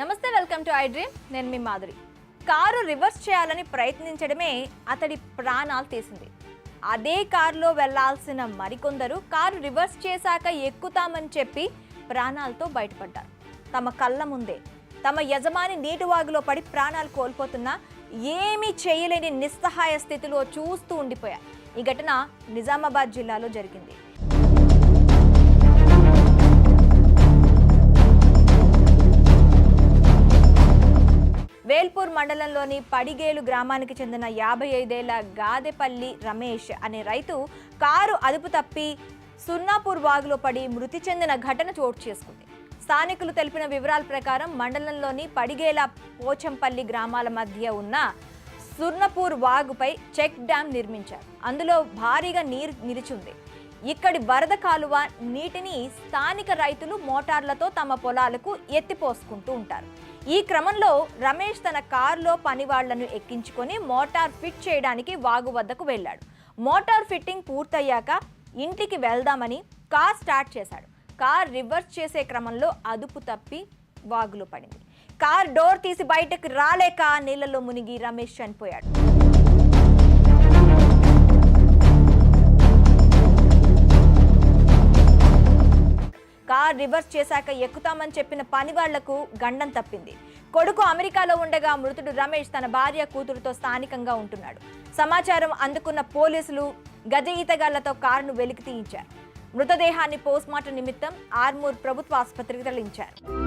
నమస్తే welcome to I dream. నేను మీ Madhuri. Car reverse చేయాలని ప్రయత్నించడమే అతడి ప్రాణాలు తీసింది. అదే కారులో వెళ్ళాల్సిన మరికొందరు కారు రివర్స్ చేశాక ఎక్కుతామని చెప్పి ప్రాణాలతో బయటపడ్డారు. తమ కళ్ళ ముందే తమ యజమాని నీటివాగులో పడి ప్రాణాలు కోల్పోతున్నా ఏమీ చేయలేని నిస్సహాయ స్థితిలో చూస్తూ ఉండిపోయారు. ఈ ఘటన నిజామాబాద్ జిల్లాలో జరిగింది. వేల్పూర్ మండలంలోని పడిగేలు గ్రామానికి చెందిన యాభై ఐదేళ్ళ గాదెపల్లి రమేష్ అనే రైతు కారు అదుపు తప్పి సున్నాపూర్ వాగులో పడి మృతి చెందిన ఘటన చోటు చేసుకుంది. స్థానికులు తెలిపిన వివరాల ప్రకారం మండలంలోని పడిగేల పోచంపల్లి గ్రామాల మధ్య ఉన్న సుర్నపూర్ వాగుపై చెక్ డ్యాం నిర్మించారు. అందులో భారీగా నీరు నిలిచింది. ఇక్కడి వరద కాలువ నీటిని స్థానిక రైతులు మోటార్లతో తమ పొలాలకు ఎత్తిపోసుకుంటూ ఉంటారు. ఈ క్రమంలో రమేష్ తన కారులో పనివాళ్ళను ఎక్కించుకొని మోటార్ ఫిట్ చేయడానికి వాగు వద్దకు వెళ్ళాడు. మోటార్ ఫిట్టింగ్ పూర్తయ్యాక ఇంటికి వెళ్దామని కార్ స్టార్ట్ చేశాడు. కార్ రివర్స్ చేసే క్రమంలో అదుపు తప్పి వాగులో పడింది. కార్ డోర్ తీసి బయటకు రాలేక నీళ్ళలో మునిగి రమేష్ చనిపోయాడు. రివర్స్ చేశాక ఎక్కుతామని చెప్పిన పనివాళ్ళకు గండం తప్పింది. కొడుకు అమెరికాలో ఉండగా మృతుడు రమేష్ తన భార్య కూతురుతో స్థానికంగా ఉంటున్నాడు. సమాచారం అందుకున్న పోలీసులు గజ ఈతగాళ్ళతో కారును వెలికి తీయించారు మృతదేహాన్ని పోస్ట్మార్టం నిమిత్తం ఆర్మూర్ ప్రభుత్వ ఆసుపత్రికి తరలించారు.